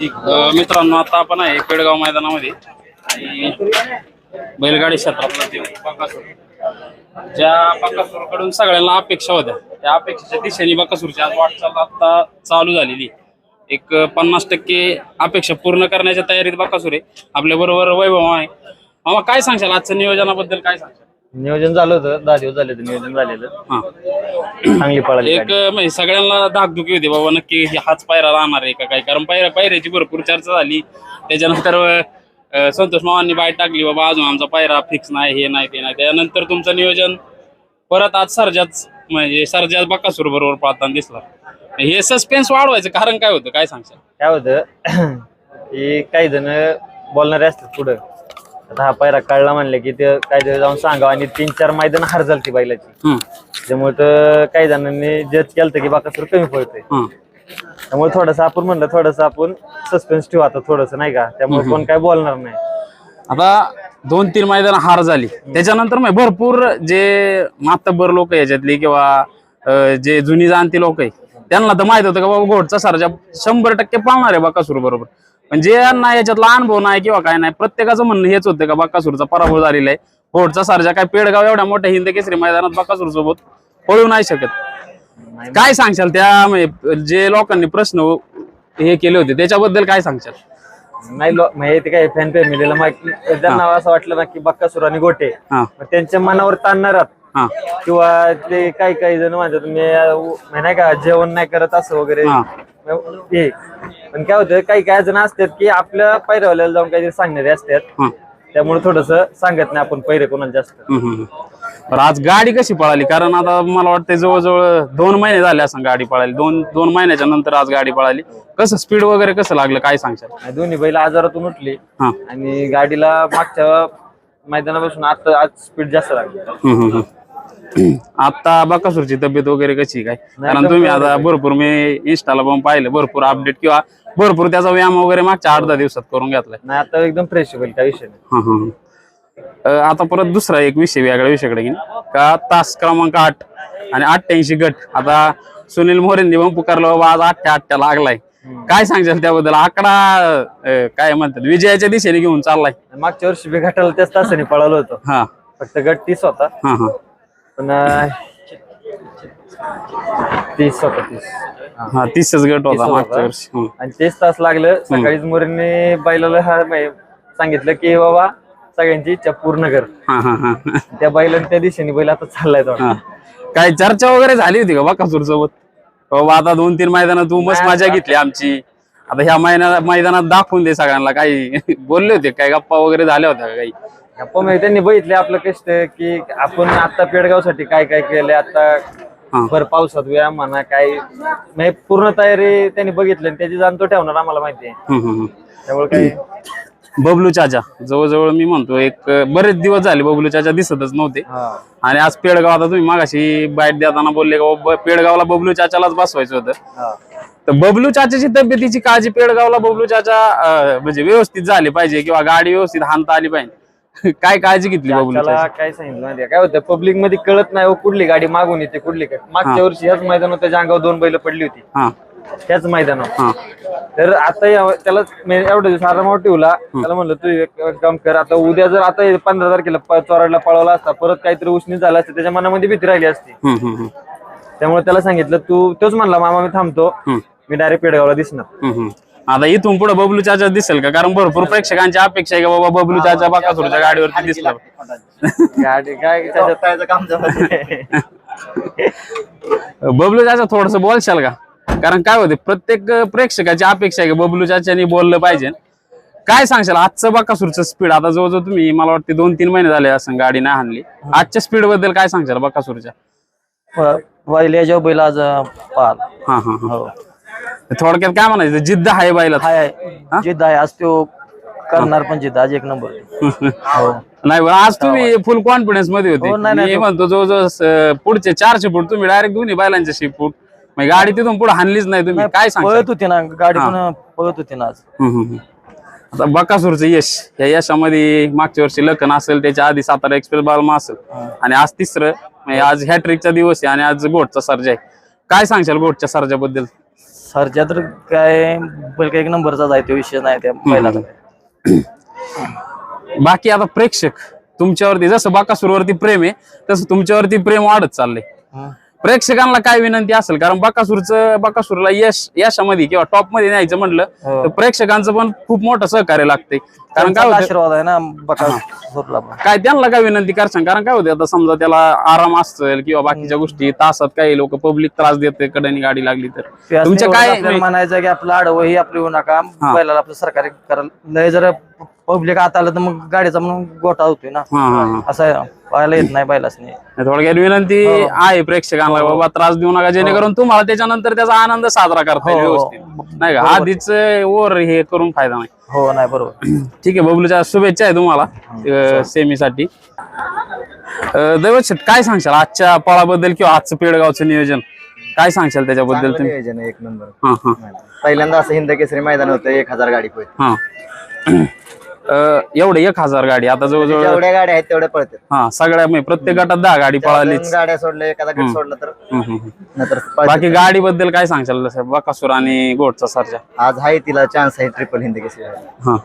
अ, मित्रांनो आता आपण आहे पेडगाव मैदानामध्ये. आणि बैलगाडी क्षेत्रातला ते बकासूर. ज्या बकासूरकडून सगळ्यांना अपेक्षा होत्या त्या अपेक्षेच्या दिशेने बकासूरची आज वाटचाल आता चालू झालेली एक पन्नास टक्के अपेक्षा पूर्ण करण्याच्या तयारीत बकासूर आहे. आपल्या बरोबर वैभव आहे. मामा काय सांगशाल आजच्या नियोजनाबद्दल? काय सांगशाल? नियोजन झालं होतं. दहा दिवस झाले होते नियोजन झालेलं. हा. चांगली पळाली एक गाडी. म्हणजे सगळ्यांना धाकधुकी होती बाबा नक्की हे हाच पायरा राहणार आहे का काय? कारण पायऱ्या पायऱ्याची भरपूर चर्चा झाली. त्याच्यानंतर अं, संतोष मावांनी बाय टाकली बाबा अजून आमचा पायरा फिक्स नाही हे नाही ते नाही. त्यानंतर तुमचं नियोजन परत आज सर्जाच म्हणजे सर्जाच बकासूर बरोबर पाहताना दिसला. हे सस्पेन्स वाढवायचं कारण काय होतं? काय सांगशाल? काय होतं की काही जण बोलणारे असतात पुढं. आता हा पायरा कळला म्हणले की ते काहीतरी जाऊन सांगावं आणि तीन चार मैदान हार झालती बैलाची. त्यामुळे तर काही जणांनी जज केलं की बाकासूर कमी हम्म. त्यामुळे थोडंसं आपण म्हणलं थोडंसं आपण सस्पेन्स ठेवू आता थोडस नाही का? त्यामुळे कोण काय बोलणार नाही. आता दोन तीन मैदान हार झाली. त्याच्यानंतर भरपूर जे मातब्बर लोक याच्यातली किंवा जे जुनी जाणती लोक आहे त्यांना तर माहीत होतं का बाबा घोडचा सरजा शंभर टक्के पाळणार आहे बकासूर बरोबर. पण जे यांना याच्यातला अनुभव नाही किंवा काय नाही. प्रत्येकाचं म्हणणं हेच होतं का बकासूरचा पराभव झालेला आहे. घोडचा सरजा काय पेडगाव एवढ्या मोठ्या हिंद केसरी मैदानात बकासूर सोबत पळू नाही शकत. काय सांगशाल त्या म्हणजे जे लोकांनी प्रश्न हे केले होते त्याच्याबद्दल काय सांगशाल? नाही लो- म्हणजे काय फॅन फॅमिलीला माहिती त्यांना असं वाटलं ना की बक्कासूर आणि गोटे त्यांच्या मनावर ताणणार हा. किंवा ते काही काही जण म्हणतात मी नाही का जेवण नाही करत असं वगैरे. हा. पण काय होतं काही काही जण असतात की आपल्या पैरवल्याला जाऊन काहीतरी सांगणारे असतात. हा. त्यामुळे थोडस सांगत नाही आपण पैरे कोणाला जास्त. हम्म, हम्म. बरं आज गाडी कशी पळाली? कारण आता मला वाटतं जवळजवळ दोन महिने झाले असं गाडी पळाली. दोन दोन महिन्याच्या नंतर आज गाडी पळाली. कसं स्पीड वगैरे कसं लागलं? काय सांगशाल? आणि दोन्ही बैल आजारातून उठली. हा. आणि गाडीला मागच्या मैदानापासून आता आज स्पीड जास्त लागली. हम्म, हम्म, हम्म. आता बकासूरची तब्येत वगैरे कशी काय? कारण तुम्ही आता भरपूर मी इंस्टाला पण पाहिलं भरपूर अपडेट किंवा भरपूर त्याचा व्यायाम वगैरे मागच्या आठ दहा दिवसात करून घेतलाय. नाही आता एकदम फ्रेश होईल काही विषय नाही. हा, हा, हा. आता परत दुसरा एक विषय वेगळ्या विषयाकडे घेईन. का तास क्रमांक आठ आणि अठ्ठ्याऐंशी गट. आता सुनील मोरेंनी पण पुकारलं बाबा आज अठ्ठ्या अठ्ठ्या लागलाय. काय सांगशाल त्याबद्दल? आकडा काय म्हणतात विजयाच्या दिशेने घेऊन चाललाय. मागच्या वर्षी बी घाटाला त्याच तासाने पळालो होतो. हा. फक्त गट तीस होता. हा हा. पण तीस होता तीस हा. तीसच गट होता होता. मागच्या वर्षी. आणि तेच तास लागलं सकाळीच मोरेंनी बैलाला हा सांगितलं की बाबा सगळ्यांची इच्छा पूर्ण कर. हा हा हा. त्या बैलाने त्या दिशेने बैल आता चाललाय थोडा. हा. काय चर्चा वगैरे झाली होती का बकासूर सोबत? बाबा आता दोन तीन मैदानात तू मस्त मजा घेतली आमची. आता ह्या मैदानात मैदानात दाखवून दे सगळ्यांना. काही बोलले होते? काय गप्पा वगैरे झाल्या होत्या का काही? पण म्हणजे त्यांनी बघितले आपलं कष्ट की आपण आता पेडगावसाठी काय काय केलंय आता. भर पावसात व्यायाम म्हणा काय म्हणजे पूर्ण तयारी त्यांनी बघितली आणि त्याची जाण तो ठेवणार आम्हाला माहिती आहे. त्यामुळे काही बबलू चाचा जवळजवळ मी म्हणतो एक बरेच दिवस झाले बबलू चाचा दिसतच नव्हते. आणि आज पेडगाव आता तुम्ही मागाशी बाईट देताना बोलले का पेडगावला बबलू चाचालाच बसवायचं होतं. तर बबलू चाचाची तब्येतीची काळजी पेडगावला बबलू चाचा म्हणजे व्यवस्थित झाली पाहिजे किंवा गाडी व्यवस्थित हाणता आली पाहिजे. काय काळजी घेतली त्याला काय सांगितलं माहितीये काय होतं पब्लिकमध्ये कळत नाही हो कुठली गाडी मागून येते कुठली काय. मागच्या वर्षी ह्याच मैदानात त्याच्या अंगावर दोन बैल पडली होती. हा. त्याच मैदानावर. हा. तर आता या- त्याला मी एवढ्या दिवस आरामावर ठेवला. त्याला म्हणलं तू एक एक काम कर आता उद्या जर आता हे पंधरा तारखेला प- चोराडला पळवला असता परत काहीतरी उष्णीत झाला असतं त्याच्या मनामध्ये भीती राहिली असती. हम्म, हम्म, हम्म. त्यामुळे त्याला सांगितलं तू तोच म्हणला मामा मी थांबतो. मी डायरेक्ट पेडगावला दिसणार. हम्म, हम्म. आता इथून पुढे बबलू चाचा दिसेल का? कारण भरपूर प्रेक्षकांची अपेक्षा आहे का बाबा बबलू चाचा बाकासूरच्या गाडीवरती दिसला. गाडी काय त्याच्यात काम बबलू चाचा थोडस बोलशाल का? कारण काय होते प्रत्येक प्रेक्षकाची अपेक्षा आहे की बबलू चाचानी बोललं पाहिजे. काय सांगशाल? आजचं बाकासूरचं स्पीड आता जवळजवळ तुम्ही मला वाटते दोन तीन महिने झाले असं गाडी नाही आणली आजच्या स्पीडबद्दल काय सांगशाल बाकासूरच्या? पहिल्या बैल आज पाल हा हा. हा. थोडक्यात काय म्हणायचं? जिद्द आहे बायला हाय जिद्द आहे. आज तो करणार पण जिद्द. आज एक नंबर. हो. नाही आज तुम्ही फुल कॉन्फिडन्समध्ये होते. हो, नाही, नाही, मी म्हणतो जवळजवळ स- पुढचे चारशे फूट तुम्ही डायरेक्ट दोन्ही बैलांचे शे फूट गाडी तिथून पुढे हाणलीच नाही तुम्ही. काय सांगता? पळत होती ना गाडी पण पळत होती ना आज. हम्म, हम्म, हम्म. आता बकासूरचं यश. या यशामध्ये मागच्या वर्षी लखन असेल त्याच्या आधी सातारा एक्सप्रेस बालमा असेल. आणि आज तिसरं म्हणजे आज हॅट्रिकचा दिवस आहे आणि आज गोटचा सर्जा आहे. काय सांगशाल गोटच्या सर्जाबद्दल? सरच्या तर काय बैल काय एक नंबरचा आहे तो विषय नाही त्या बैलाचा. बाकी आता प्रेक्षक तुमच्यावरती जसं बाकासूरवरती प्रेम आहे तसं तुमच्यावरती प्रेम वाढत चाललंय. प्रेक्षकांना काय विनंती असेल? कारण बाकासूरचं बाकासूरला यश यशामध्ये किंवा टॉपमध्ये न्यायचं म्हटलं हो. तर प्रेक्षकांचं पण खूप मोठं सहकार्य लागतंय कारण काय आशीर्वाद आहे ना बका सुरला पण. काय त्यांना काय विनंती करसान कारण काय होते आता समजा त्याला आराम असेल किंवा बाकीच्या गोष्टी तासात काही लोक पब्लिक त्रास देते कडेनी गाडी लागली तर. तुमच्या काय आपल्याला म्हणायचं की आपलं आडवं ही आपली होऊ नका बैलाला आपलं सरकारी करायला लय जर पब्लिक आत आलं तर मग गाडीचा म्हणून गोठा होतोय ना. हा हा हा. असं आहे पाहायला येत नाही बैलासनी. थोडक्यात विनंती आहे प्रेक्षकांना बाबा त्रास देऊ नका जेणेकरून तुम्हाला त्याच्यानंतर त्याचा आनंद साजरा करता येईल हो, हो. व्यवस्थित. नाही का? आधीच ओव्हर हे करून फायदा नाही. हो नाही बरोबर. ठीक आहे बबलूच्या शुभेच्छा आहे तुम्हाला सेमीसाठी. दैवत शेट काय सांगशाल? आजच्या पळाबद्दल किंवा आजचं पेडगावचं नियोजन काय सांगशाल त्याच्याबद्दल तुम्ही? नियोजन आहे एक नंबर. हा हा. पहिल्यांदा असं हिंद केसरी मैदान होतं एक हजार गाडी हा. अं, एवढे एक हजार गाडी. आता जवळजवळ जेवढ्या गाड्या आहेत तेवढ्या पळतात. हा सगळ्या म्हणजे प्रत्येक गटात दहा गाडी पळालीच दोन गाड्या सोडल्या एखादा गट सोडला तर हम्म, हम्म, हम्म. नंतर पळतात. बाकी गाडी बद्दल काय सांगशाल जसं बकासूर आणि गोडचा सरजा. आज आहे तिला चान्स आहे ट्रिपल हिंद व्हायला. हा.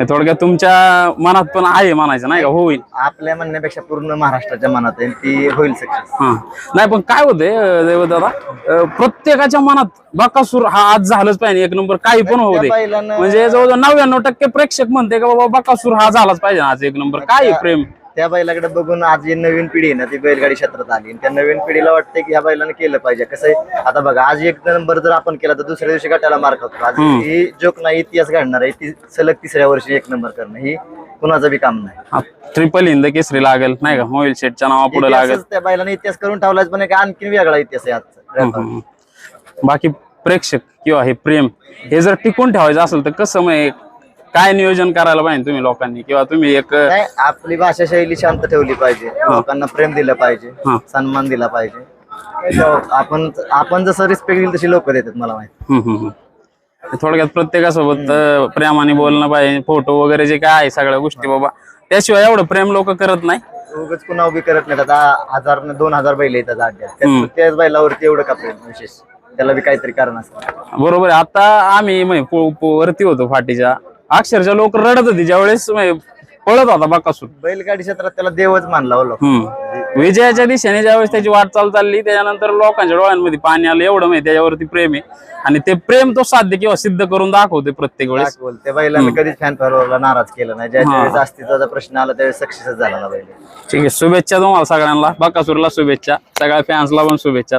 थोडक्यात तुमच्या मनात पण आहे म्हणायचं नाही का? होईल. आपल्या म्हणण्यापेक्षा पूर्ण महाराष्ट्राच्या मनात आहे ती होईल सक्सेस. हा. नाही पण काय होते अं, प्रत्येकाच्या मनात बकासूर हा आज झालंच पाहिजे एक नंबर काही पण होऊ दे. म्हणजे जवळजवळ नव्याण्णव टक्के प्रेक्षक म्हणते का बाबा बकासूर हा झालाच पाहिजे आज एक नंबर. काय आहे प्रेम? त्या बैलाकडे बघून आज जी नवीन पिढी आहे ना ती बैलगाडी क्षेत्रात आली. आणि त्या नवीन पिढीला वाटते की ह्या बैलानं केलं पाहिजे. कसं आहे आता बघा आज एक नंबर जर आपण केला तर दुसऱ्या दिवशी गटाला मार्क होतो आज ही जोक नाही इतिहास घडणार आहे. ती सलग तिसऱ्या वर्षी एक नंबर करणं ही कुणाचं बी काम नाही. ट्रिपल हिंद केसरी लागेल नाही का? मोबाईल शेटच्या नावा पुढे लागेल. इतिहासच त्या बैलाने इतिहास करून ठेवलाच पण एक आणखी वेगळा इतिहास आहे आजचा. हम्म. बाकी प्रेक्षक किंवा हे प्रेम हे जर टिकून ठेवायचं असेल तर कसं मग काय नियोजन करायला पाहिजे तुम्ही लोकांनी? किंवा तुम्ही एक नाही आपली भाषा शैली शांत ठेवली पाहिजे. लोकांना प्रेम दिलं पाहिजे. हा. सन्मान दिला पाहिजे. आपण आपण जसं रिस्पेक्ट दिली तशी लोक देतात मला माहिती. हम्म, हम्म, हम्म. थोडक्यात प्रत्येकासोबत अं, प्रेमाने बोलणं पाहिजे फोटो वगैरे जे काय आहे सगळ्या गोष्टी बाबा. त्याशिवाय एवढं प्रेम लोक करत नाही. उगाच कुणा उभी करत नाही आता हजार दोन हजार बैल येतात त्याच बैलावरती एवढं का प्रेम विशेष? त्याला बी काहीतरी कारण असतं. बरोबर आहे. आता आम्ही म्हणजे पो- पो- वरती होतो फाटीच्या. अक्षरशः लोक रडत होती ज्यावेळेस म्हणजे पळत होता बकासूर. बैलगाडी क्षेत्रात त्याला देवच मानला हो लोक. हम्म. विजयाच्या दिशेने ज्यावेळेस त्याची वाटचाल चालली त्याच्यानंतर लोकांच्या डोळ्यांमध्ये पाणी आलं. एवढं माहिती त्याच्यावरती प्रेम आहे. आणि ते प्रेम तो साध्य किंवा सिद्ध करून दाखवते प्रत्येक वेळेस. बोल त्या बैलानं कधीच फॅन फॉलोअरला नाराज केलं नाही. ज्या वेळेस अस्तित्वाचा प्रश्न आला त्यावेळेस सक्सेसच झाला ना बैल. ठीक आहे. शुभेच्छा तुम्हाला सगळ्यांना. बकासूरला शुभेच्छा. सगळ्या फॅन्सला पण शुभेच्छा.